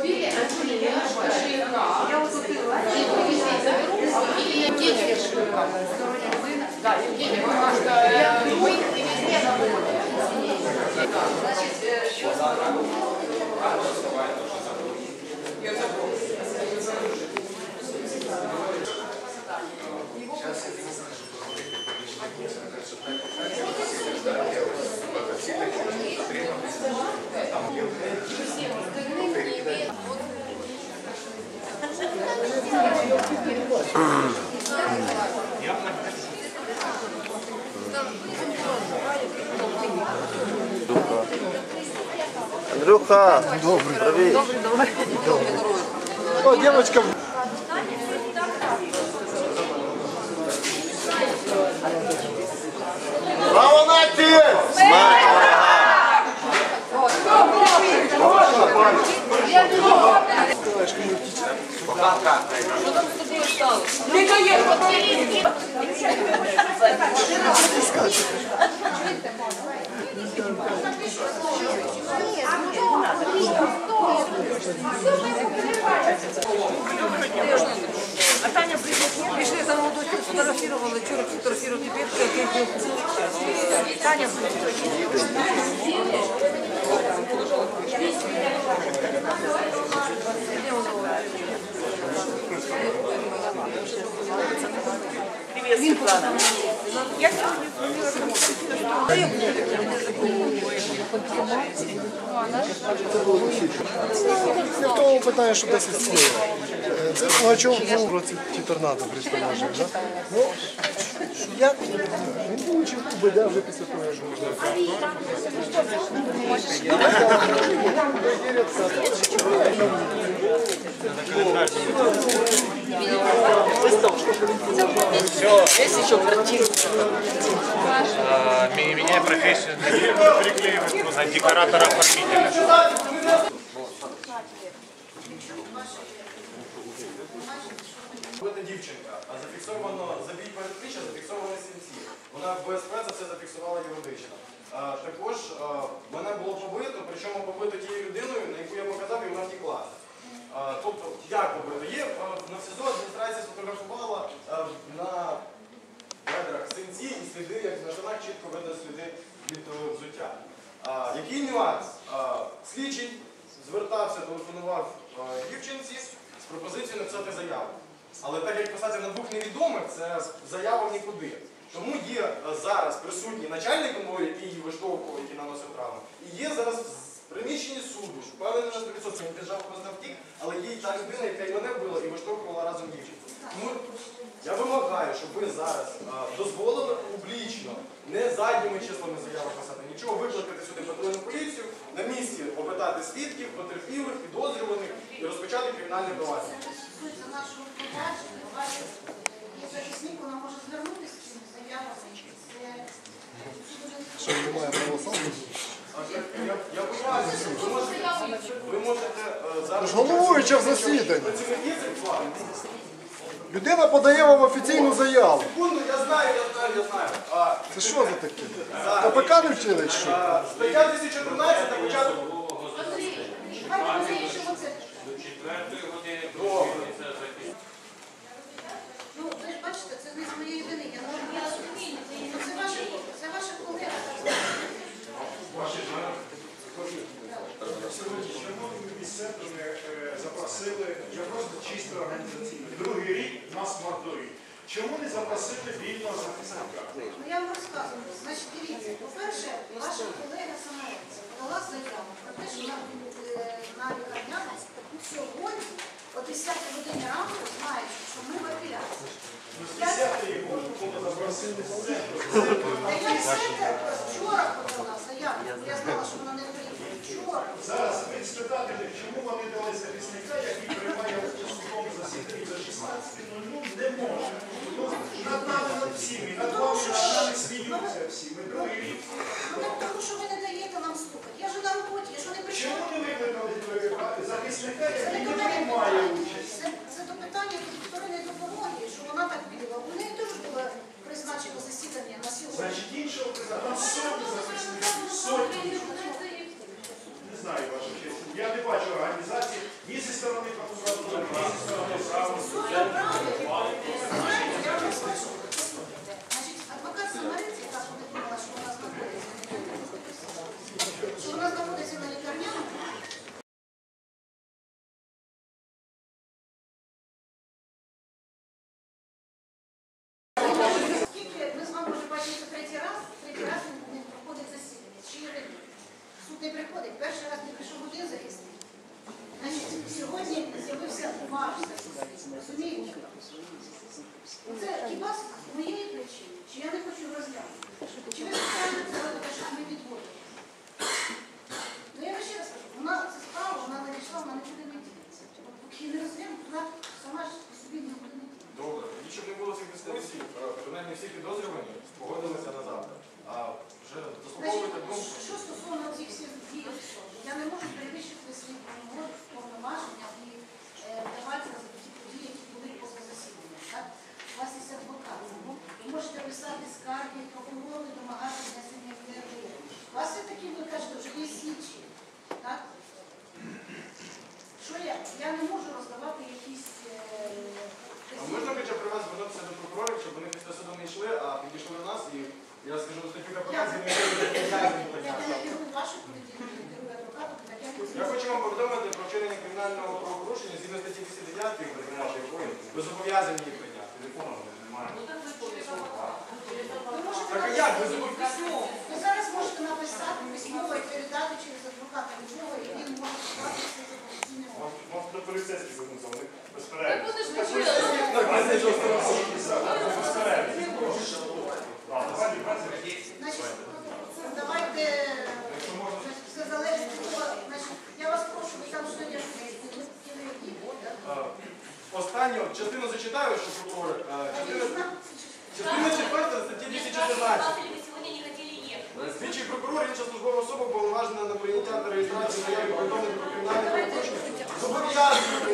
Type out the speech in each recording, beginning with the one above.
автомобиле Антонина Шишика. Я вот купила. И привезли, заберу. Или Евгения Шишика. Да, Евгения, потому что э, мы их привезли на воду. Значит, э, Андрюха, добрый. Привіт. О, девочка. Слава нації! Смерть ворогам! А Таня пришли, пришли за молодой, фотографировала, вчера фотографировала теперь, я. Таня Привет, Светлана. Я сегодня Не в тому питання, що 10 слів. Е, Це Пугачов був в році ті торнадо предположив. Да? Ну, як він отримав УБД вже після того, як жив. Есть еще картинка. А, ме- Меняю профессию на декоратора-оформителя. Вбита дівчинка, а зафіксовано забій передпліччя, зафіксовані сінці. Вона в БСП за це зафіксувала юридично. А, також а, мене було побито, причому побито тією людиною, на яку я показав, і вона втекла. А, тобто, як побито? Є а, на СИЗО адміністрація сфотографувала на сліди, як на штанах чітко видно сліди від взуття. А, який нюанс? А, слідчий звертався, телефонував а, дівчинці з пропозицією написати заяву. Але так як писати на двох невідомих, це заява нікуди. Тому є зараз присутній начальник конвою, який її виштовхував, який наносив травму. І є зараз в приміщенні суду, що впевнений на 100%, він піджав просто втік, але є й та людина, яка і мене вбила і виштовхувала разом дівчинку. Тому я вимагаю, щоб ви зараз дозволили не задніми числами заяви писати, нічого викликати сюди патрульну поліцію, на місці опитати свідків, потерпілих, підозрюваних і розпочати кримінальне провадження. стосується нашого провадження, і захисник вона може звернутися з цими заявами. Що немає правосуддя? Я, я пояснюю, ви можете, ви можете е, зараз... головуюча в засіданні. Працівники цих план. Людина подає вам офіційну заяву. Секунду, я знаю, я знаю, я знаю. А, Це що за таке? КПК не вчили чи що? а, стаття 1014 на це. Ну, ви ж бачите, це не з моєї вини. Я не я розумію. Ну, Це ваша, це ваша колега. Запросили, я просто чисто організаційно. Другий рік нас мордують. Чому не запросили вільного захисника? Ну, я вам розказую. Значить, дивіться, по-перше, ваша колега Самарець подала заяву про те, що на, е, на лікарняному сьогодні о 10 годині ранку знають, що ми в апеляції. Я, Десятий год, коли запросили в центр. та я все вчора подала заяву, я знала, що вона не. Зараз ви спитати, чому вони дали захисника, який приймає у судовому засіданні за 16.00, не може. Ну, Над нами над всіми, над вами, над нами сміються всі. Ми другий рік. Ну, так тому що ви не даєте нам слухати. Я ж на роботі, я ж не прийшла. Чому не викликали е, захисника, який не приймає питання. До поліцейських звернутися, вони. Нормальний давайте, все залежить від того, я вас прошу, ви там що я Останню частину зачитаю, що God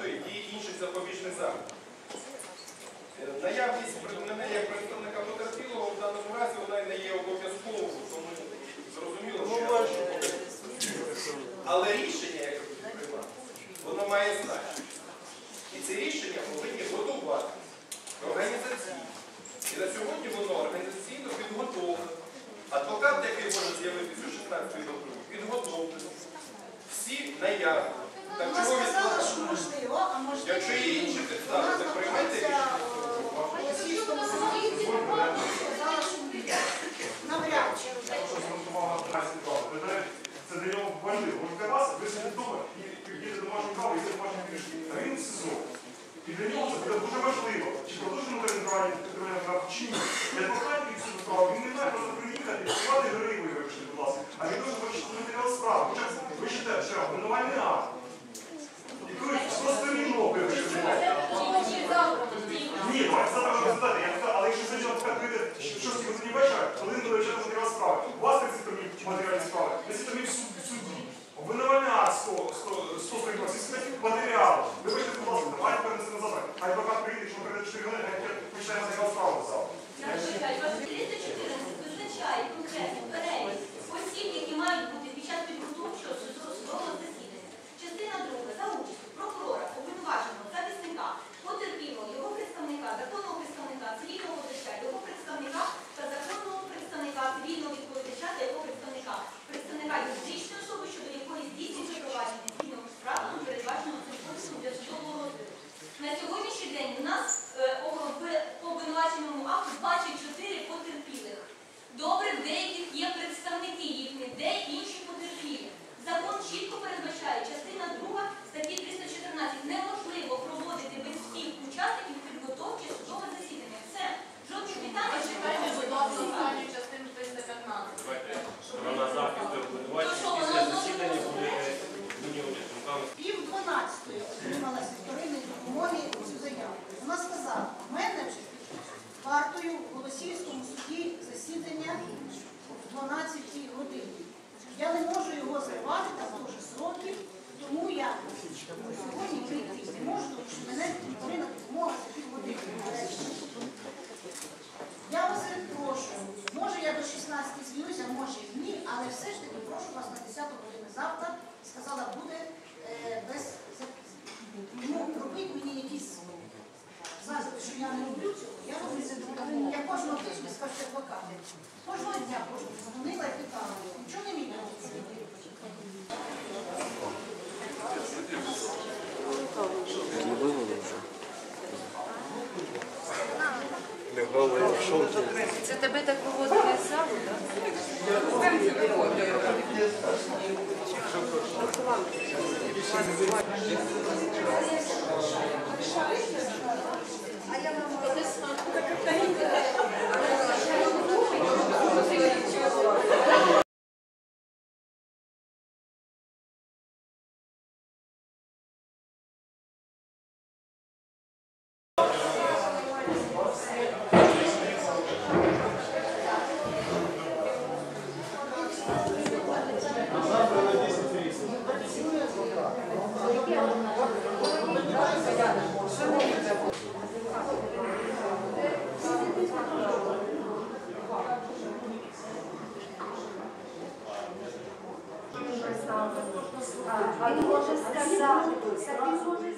тримання і дії інших запобіжних заходів. Е, Наявність при- мене як представника потерпілого в даному разі вона не є обов'язковою, тому зрозуміло, що але рішення, яке буде приймати, воно має значення. І це рішення повинні готувати організаційно. І на сьогодні воно організаційно підготовлено. Адвокат, який може з'явитися о 16 годині, підготовлений. Всі наявні. Так Вона чого сказала, відкладати? що можливо, а можливо. Якщо є інші підстави, так приймайте рішення. в російському суді, сказала, що навряд. Це для нього важливо. Може для вас, ви сидите вдома їдете домашню каву, і домашню книжку. А він в СИЗО. І для нього це буде дуже важливо, чи продовжимо тренування тренування прав чи ні. Я адвокат і всю справу, він не має просто приїхати, плати гриву, вибачте, будь ласка. А він дуже вивчити матеріал справи. Ви читаєте, що обвинувальний акт. І коли просто рівно вибачте, будь ласка. Ні, давайте завтра задати. Але якщо сьогодні адвокат прийде в 6 годині вечора, коли він довечера матеріал справи. У вас 30 томів матеріальні справи, 10 томів в суд- суді. Обвинувальний 100, 100, 100 сторінок, всі будь ласка, давайте перенесемо завтра. А адвокат прийде, якщо прийде 4 години, хай матеріал завтра. 314 визначає конкретно перелік осіб, які мають бути під час підготовчого судового засідання. Частина друга за прокурора, обвинуваченого, захисника, потерпілого, його представника, законного представника, цивільного позича, його представника та законного представника, цивільного відповідача та його представника, представника юридичної особи, щодо якої здійснюється провадження згідно з правилом, передбаченому цим кодексом для судового розгляду. На сьогоднішній день у нас е, об- по обвинуваченому акту в Голосіївському суді засідання в 12 годині. Я не можу його зривати, там дуже сроки, тому я сьогодні прийти не можу, тому що мене повинна допомога за півгодини. Я вас прошу, може я до 16 звільнюся, може і ні, але все ж таки прошу вас на 10 годину завтра, сказала, буде е, без запису. Ну, робіть мені якісь знаєте, що я не роблю цього, я роблю це тому. Я кожного тижня скажу адвокати. Кожного дня кожного дзвонила і питала, нічого не міняється. Це тебе так виводили з залу, так? А він може сказати, він може сказати,